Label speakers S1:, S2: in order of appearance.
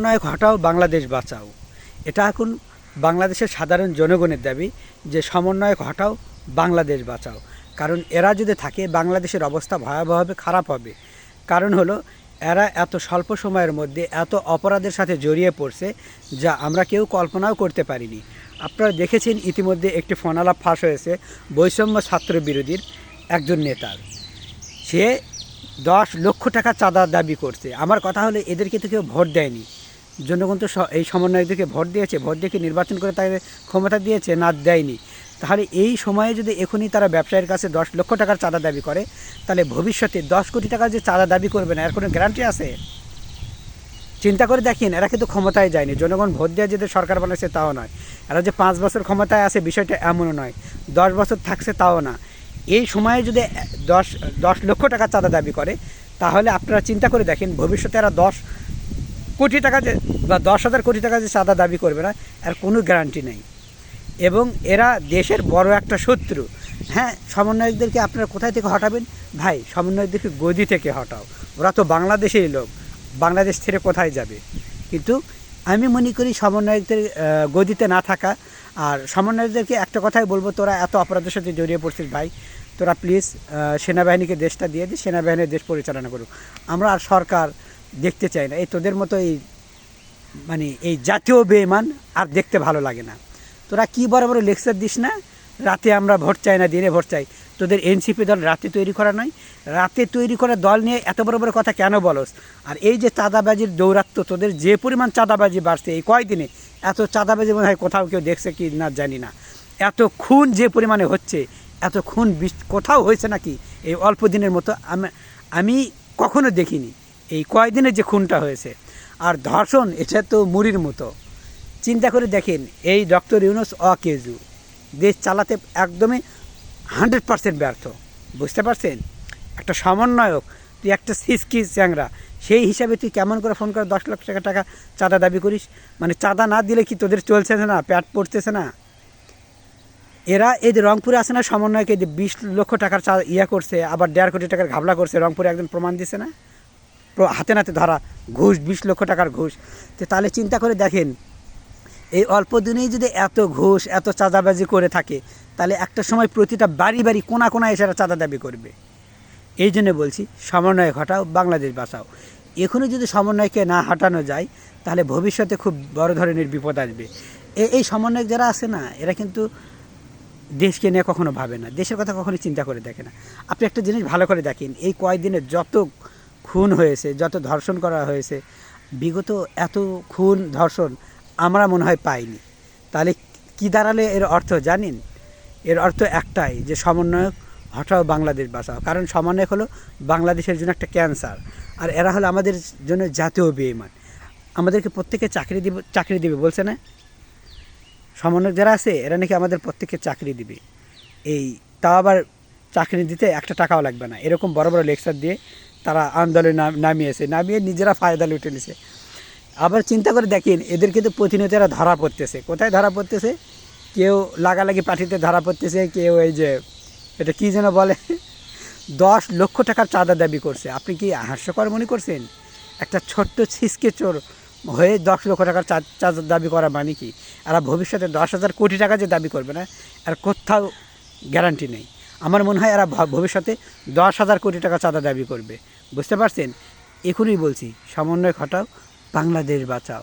S1: সমন্বয়ক হটাও, বাংলাদেশ বাঁচাও। এটা এখন বাংলাদেশের সাধারণ জনগণের দাবি যে সমন্বয়ক হটাও, বাংলাদেশ বাঁচাও। কারণ এরা যদি থাকে, বাংলাদেশের অবস্থা ভয়াবহভাবে খারাপ হবে। কারণ হলো, এরা এত স্বল্প সময়ের মধ্যে এত অপরাধের সাথে জড়িয়ে পড়ছে যা আমরা কেউ কল্পনাও করতে পারিনি। আপনারা দেখেছেন ইতিমধ্যে একটি ফোনালাপ ফাঁস হয়েছে বৈষম্য ছাত্র বিরোধীর একজন নেতার। সে দশ লক্ষ টাকা চাঁদা দাবি করছে। আমার কথা হলো, এদেরকে তো কেউ ভোট দেয়নি। জনগণ তো এই সমন্বয়কদেরকে ভোট দিয়েছে, ভোট দিয়ে নির্বাচন করে তাদের ক্ষমতা দিয়েছে না দেয়নি? তাহলে এই সময়ে যদি এখনই তারা ব্যবসায়ীর কাছে দশ লক্ষ টাকার চাঁদা দাবি করে, তাহলে ভবিষ্যতে দশ কোটি টাকার যে চাঁদা দাবি করবে না, এর কোনো গ্যারান্টি আছে? চিন্তা করে দেখেন, এরা কিন্তু ক্ষমতায় যায়নি। জনগণ ভোট দিয়ে যেতে সরকার বানাইছে, তাও নয়। এরা যে পাঁচ বছর ক্ষমতায় আছে, বিষয়টা এমনও নয়। দশ বছর থাকছে, তাও না। এই সময়ে যদি দশ দশ লক্ষ টাকা চাঁদা দাবি করে, তাহলে আপনারা চিন্তা করে দেখেন, ভবিষ্যতে এরা দশ কোটি টাকা যে বা দশ হাজার কোটি টাকা যে চাঁদা দাবি করবে না, এর কোনো গ্যারান্টি নেই। এবং এরা দেশের বড় একটা শত্রু। হ্যাঁ সমন্বয়কদেরকে আপনারা কোথায় থেকে হটাবেন? ভাই, সমন্বয়কদেরকে গদি থেকে হটাও। ওরা তো বাংলাদেশেরই লোক। বাংলাদেশ ছেড়ে কোথায় যাবে? কিন্তু আমি মনে করি সমন্বয়কদের গদিতে না থাকা। আর সমন্বয়কদেরকে একটা কথাই বলব, তোরা এত অপরাধের সাথে জড়িয়ে পড়ছিস ভাই। তোরা প্লিজ সেনাবাহিনীকে দেশটা দিয়ে দিস সেনাবাহিনীর দেশ পরিচালনা করুক। আমরা আর সরকার দেখতে চাই না। এই তোদের মতো এই মানে এই জাতীয় বেমান আর দেখতে ভালো লাগে না। তোরা কি বড় বড় লেকচার দিস না? রাতে আমরা ভোট চাই না, দিনে ভোট চাই। তোদের এনসিপি দল রাতে তৈরি করা নয়। রাতে তৈরি করা দল নিয়ে এত বড় বড় কথা কেন বলস? আর এই যে চাঁদাবাজির দৌরাত্ম তোদের যে পরিমাণ চাঁদাবাজি বাড়ছে এই কয়দিনে, এত চাঁদাবাজি মনে হয় কোথাও কেউ দেখছে কি না জানি না। এত খুন যে পরিমাণে হচ্ছে, এত খুন কোথাও হয়েছে নাকি? এই অল্প দিনের মতো আমি- আমি কখনো দেখিনি। এই কয়দিনে যে খুনটা হয়েছে। আর ধর্ষণ, এটা তো মুড়ির মতো। চিন্তা করে দেখেন, এই ডক্টর ইউনুস অকেজু। দেশ চালাতে একদমই হান্ড্রেড পার্সেন্ট ব্যর্থ। বুঝতে পারছেন? একটা সমন্বয়ক, তুই একটা সিসকি চ্যাংরা, সেই হিসাবে তুই কেমন করে ফোন করে দশ লক্ষ টাকা টাকা চাঁদা দাবি করিস? মানে চাঁদা না দিলে কি তোদের চলছে না, প্যাট পড়তেছে না? এরা এই যে রংপুরে আসে না, সমন্বয়কে যে বিশ লক্ষ টাকার চা ইয়া করছে, আবার দেড় কোটি টাকার ঘাবলা করছে, রংপুরে একজন প্রমাণ দিছে না? হাতে নাতে ধরা, ঘুষ, বিশ লক্ষ টাকার ঘুষ। তো তাহলে চিন্তা করে দেখেন, এই অল্প দিনেই যদি এত ঘুষ, এত চাঁদাবাজি করে থাকে, তাহলে একটা সময় প্রতিটা বাড়ি বাড়ি কোনা কোনায় এসে চাঁদা দাবি করবে। এই জন্য বলছি, সমন্বয় ঘটাও, বাংলাদেশ বাঁচাও। এখনই যদি সমন্বয়কে না হটানো যায়, তাহলে ভবিষ্যতে খুব বড় ধরনের বিপদ আসবে। এই সমন্বয়ক যারা আছে না, এরা কিন্তু দেশকে নিয়ে কখনো ভাবে না। দেশের কথা কখনো চিন্তা করে দেখে না। আপনি একটা জিনিস ভালো করে দেখেন, এই কয়েকদিনে যত খুন হয়েছে, যত ধর্ষণ করা হয়েছে, বিগত এত খুন ধর্ষণ আমরা মনে হয় পাইনি। তাহলে কি দাঁড়ালে এর অর্থ জানেন? এর অর্থ একটাই যে সমন্বয়ক হঠাৎ বাংলাদেশ বাঁচাও। কারণ সমন্বয়ক হলো বাংলাদেশের জন্য একটা ক্যান্সার। আর এরা হলো আমাদের জন্য জাতীয় বেইমান। আমাদেরকে প্রত্যেকে চাকরি দিব, চাকরি দিবে বলছে না? সমন্বয়ক যারা আছে, এরা নাকি আমাদের প্রত্যেককে চাকরি দিবে। এই তাও আবার চাকরি দিতে একটা টাকাও লাগবে না। এরকম বড় বড় লেকচার দিয়ে তারা আন্দোলনে নামিয়েছে, নামিয়ে নিজেরা ফায়দা লুটে নিছে। আবার চিন্তা করে দেখেন, এদের কিন্তু প্রতিনিয়ত এরা ধরা পড়তেছে। কোথায় ধরা পড়তেছে? কেউ লাগালাগি পাঠিতে ধরা পড়তেছে, কেউ এই যে, এটা কী যেন বলে? দশ লক্ষ টাকার চাঁদা দাবি করছে। আপনি কি হাস্যকর মনে করছেন? একটা ছোট্ট ছিসকে চোর হয়ে দশ লক্ষ টাকার চা- চাঁদা দাবি করা মানে কি? এরা ভবিষ্যতে দশ হাজার কোটি টাকা যে দাবি করবে না, আর কোথাও গ্যারান্টি নেই। আমার মনে হয় এরা ভবিষ্যতে দশ হাজার কোটি টাকা চাঁদা দাবি করবে। বুঝতে পারছেন? এখনই বলছি, সমন্বয় ঘটাও, বাংলাদেশ বাঁচাও।